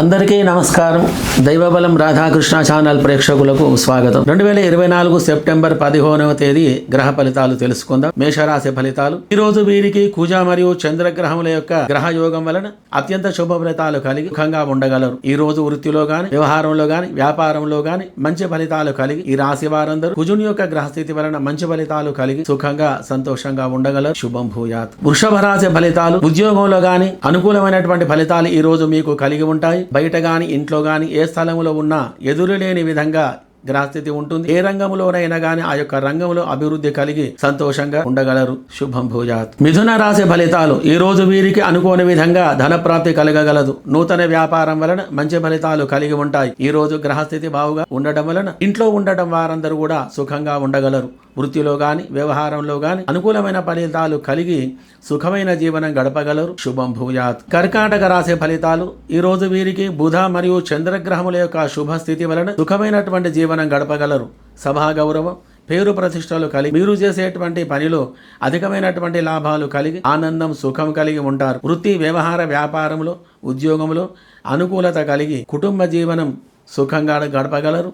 అందరికీ నమస్కారం. దైవబలం రాధాకృష్ణ ఛానల్ ప్రేక్షకులకు స్వాగతం. రెండు వేల ఇరవై నాలుగు సెప్టెంబర్ పదిహేనవ తేదీ గ్రహ ఫలితాలు తెలుసుకుందాం. మేషరాశి ఫలితాలు. ఈ రోజు వీరికి కుజ మరియు చంద్రగ్రహముల యొక్క గ్రహ యోగం వలన అత్యంత శుభ ఫలితాలు కలిగి సుఖంగా ఉండగలరు. ఈ రోజు వృత్తిలో గాని వ్యవహారంలో గాని వ్యాపారంలో గాని మంచి ఫలితాలు కలిగి ఈ రాశి వారందరూ కుజుని యొక్క గ్రహస్థితి వలన మంచి ఫలితాలు కలిగి సుఖంగా సంతోషంగా ఉండగలరు. శుభం భూయాత్. వృషభ రాశి ఫలితాలు. ఉద్యోగంలో గాని అనుకూలమైనటువంటి ఫలితాలు ఈ రోజు మీకు కలిగి ఉంటాయి. బయట గాని ఇంట్లో గాని ఏ స్థలంలో ఉన్నా ఎదురులేని విధంగా గ్రహస్థితి ఉంటుంది. ఏ రంగంలోనైనా కానీ ఆ యొక్క రంగంలో అభివృద్ధి కలిగి సంతోషంగా ఉండగలరు. శుభం భూజాత్. మిథున రాశి ఫలితాలు ఈ రోజు వీరికి అనుకోని విధంగా ధన ప్రాప్తి కలగగలదు. నూతన వ్యాపారం వలన మంచి ఫలితాలు కలిగి ఉంటాయి. ఈ రోజు గ్రహస్థితి బావుగా ఉండటం వలన ఇంట్లో ఉండటం వారందరూ కూడా సుఖంగా ఉండగలరు. వృత్తిలో గాని వ్యవహారంలో గాని అనుకూలమైన ఫలితాలు కలిగి సుఖమైన జీవనం గడపగలరు. శుభం భూయాత్ కర్కాటక రాశి ఫలితాలు ఈ రోజు వీరికి బుధ మరియు చంద్రగ్రహముల యొక్క శుభ స్థితి వలన సుఖమైనటువంటి జీవనం గడపగలరు. సభా గౌరవం పేరు ప్రతిష్టలు కలిగి మీరు చేసేటువంటి పనిలో అధికమైనటువంటి లాభాలు కలిగి ఆనందం సుఖం కలిగి ఉంటారు. వృత్తి వ్యవహార వ్యాపారంలో ఉద్యోగంలో అనుకూలత కలిగి కుటుంబ జీవనం సుఖంగా గడపగలరు.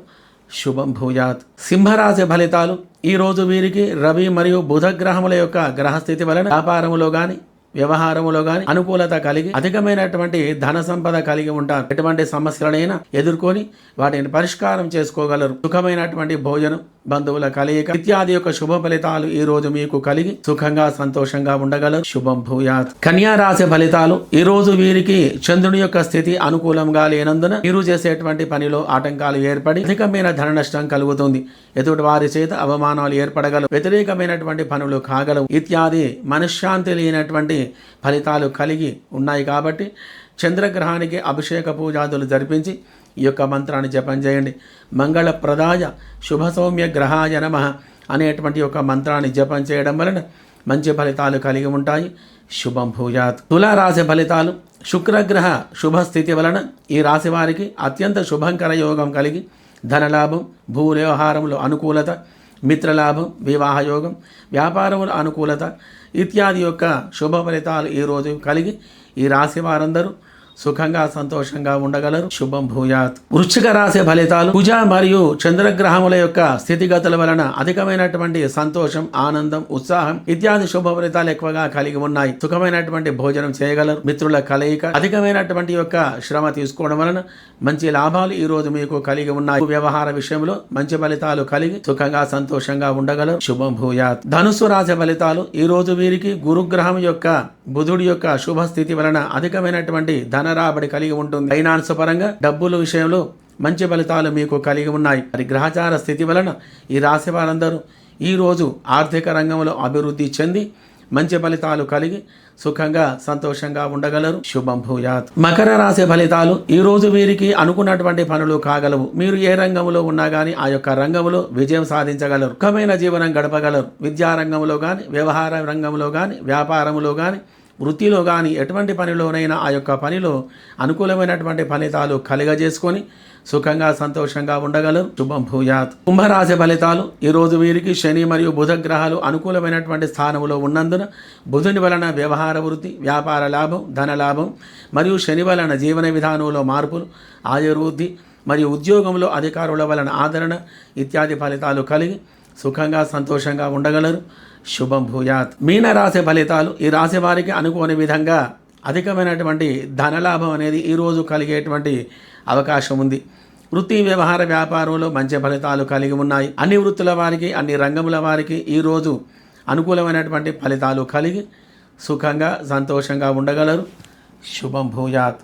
శుభం భూయాత్. సింహరాశి ఫలితాలు. ఈ రోజు వీరికి రవి మరియు బుధ గ్రహముల యొక్క గ్రహస్థితి వలన వ్యాపారములో కానీ వ్యవహారములో గాని అనుకూలత కలిగి అధికమైనటువంటి ధన సంపద కలిగి ఉంటారు. ఎటువంటి సమస్యలనైనా ఎదుర్కొని వాటిని పరిష్కారం చేసుకోగలరు. సుఖమైనటువంటి భోజనం బంధువుల కలయిక ఇత్యాది యొక్క శుభ ఫలితాలు ఈ రోజు మీకు కలిగి సుఖంగా సంతోషంగా ఉండగలరు. శుభం భూయాత్. కన్యా రాశి ఫలితాలు ఈ రోజు వీరికి చంద్రుని యొక్క స్థితి అనుకూలంగా లేనందున మీరు చేసేటువంటి పనిలో ఆటంకాలు ఏర్పడి అధికమైన ధన నష్టం కలుగుతుంది. ఎదుటి వారి చేత అవమానాలు ఏర్పడగలవు. వ్యతిరేకమైనటువంటి పనులు కాగలవు. ఇత్యాది మనశ్శాంతి లేనటువంటి ఫలితాలు కలిగి ఉన్నాయి కాబట్టి చంద్రగ్రహానికి అభిషేక పూజాదులు జరిపించి ఈ యొక్క మంత్రాన్ని జపం చేయండి. మంగళ ప్రదాయ శుభ సౌమ్య గ్రహాయ నమ అనేటువంటి యొక్క మంత్రాన్ని జపం చేయడం వలన మంచి ఫలితాలు కలిగి ఉంటాయి. శుభం భూయాత్. తులారాశి ఫలితాలు. శుక్రగ్రహ శుభ స్థితి వలన ఈ రాశి వారికి అత్యంత శుభంకర యోగం కలిగి ధనలాభం భూ వ్యవహారంలో అనుకూలత మిత్రలాభం వివాహయోగం వ్యాపారముల అనుకూలత ఇత్యాది యొక్క శుభ ఫలితాలు ఈరోజు కలిగి ఈ రాశి వారందరూ సుఖంగా సంతోషంగా ఉండగలరు. శుభం భూయాత్. వృశ్చిక రాశి ఫలితాలు పూజ మరియు చంద్రగ్రహముల యొక్క స్థితిగతుల వలన అధికమైనటువంటి సంతోషం ఆనందం ఉత్సాహం ఇత్యాది శుభ ఫలితాలు ఎక్కువగా కలిగి ఉన్నాయి. సుఖమైనటువంటి భోజనం చేయగలరు. మిత్రుల కలయిక అధికమైనటువంటి యొక్క శ్రమ తీసుకోవడం వలన మంచి లాభాలు ఈ రోజు మీకు కలిగి ఉన్నాయి. వ్యవహార విషయంలో మంచి ఫలితాలు కలిగి సుఖంగా సంతోషంగా ఉండగలరు. శుభం భూయాత్. ధనుసు రాశి ఫలితాలు ఈ రోజు వీరికి గురుగ్రహం యొక్క బుధుడి యొక్క శుభ స్థితి వలన అధికమైనటువంటి ధన రాబడి కలిగి ఉంటుంది. ఫైనాన్స్ పరంగా డబ్బుల విషయంలో మంచి ఫలితాలు మీకు కలిగి ఉన్నాయి. మరి గ్రహచార స్థితి వలన ఈ రాశి వారందరూ ఈరోజు ఆర్థిక రంగంలో అభివృద్ధి చెంది మంచి ఫలితాలు కలిగి సుఖంగా సంతోషంగా ఉండగలరు. శుభం భూయాత్. మకర రాశి ఫలితాలు ఈరోజు వీరికి అనుకున్నటువంటి పనులు కాగలవు. మీరు ఏ రంగంలో ఉన్నా కానీ ఆ యొక్క రంగంలో విజయం సాధించగలరు. సుఖమైన జీవనం గడపగలరు. విద్యా రంగంలో వ్యవహార రంగంలో కానీ వ్యాపారంలో కానీ వృత్తిలో కానీ ఎటువంటి పనిలోనైనా ఆ యొక్క పనిలో అనుకూలమైనటువంటి ఫలితాలు కలిగజేసుకొని సుఖంగా సంతోషంగా ఉండగలరు. శుభం భూయాత్. కుంభరాశి ఫలితాలు ఈ రోజు వీరికి శని మరియు బుధ గ్రహాలు అనుకూలమైనటువంటి స్థానంలో ఉన్నందున బుధుని వలన వ్యవహార వృద్ధి వ్యాపార లాభం ధన లాభం మరియు శని వలన జీవన విధానంలో మార్పులు ఆయుర్వృద్ధి మరియు ఉద్యోగంలో అధికారుల వలన ఆదరణ ఇత్యాది ఫలితాలు కలిగి సుఖంగా సంతోషంగా ఉండగలరు. శుభం భూయాత్. మీన రాశి ఫలితాలు ఈ రాశి వారికి అనుకోని విధంగా అధికమైనటువంటి ధనలాభం అనేది ఈరోజు కలిగేటువంటి అవకాశం ఉంది. వృత్తి వ్యవహార వ్యాపారంలో మంచి ఫలితాలు కలిగి ఉన్నాయి. అన్ని వృత్తుల వారికి అన్ని రంగముల వారికి ఈరోజు అనుకూలమైనటువంటి ఫలితాలు కలిగి సుఖంగా సంతోషంగా ఉండగలరు. శుభం భూయాత్.